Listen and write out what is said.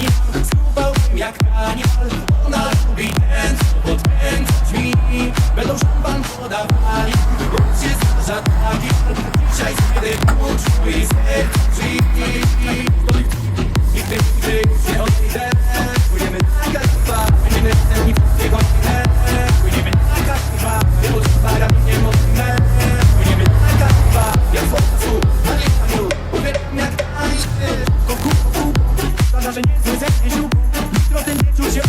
Daniel Skubałbym jak Daniel Ona lubi ten, podkręcać mi. Będą szampan podawali. Noc się zdarza taki Dzisiaj kiedy uczuł i serce drzwi Nigdy, nigdy nie odejdę Joue, dans tes yeux,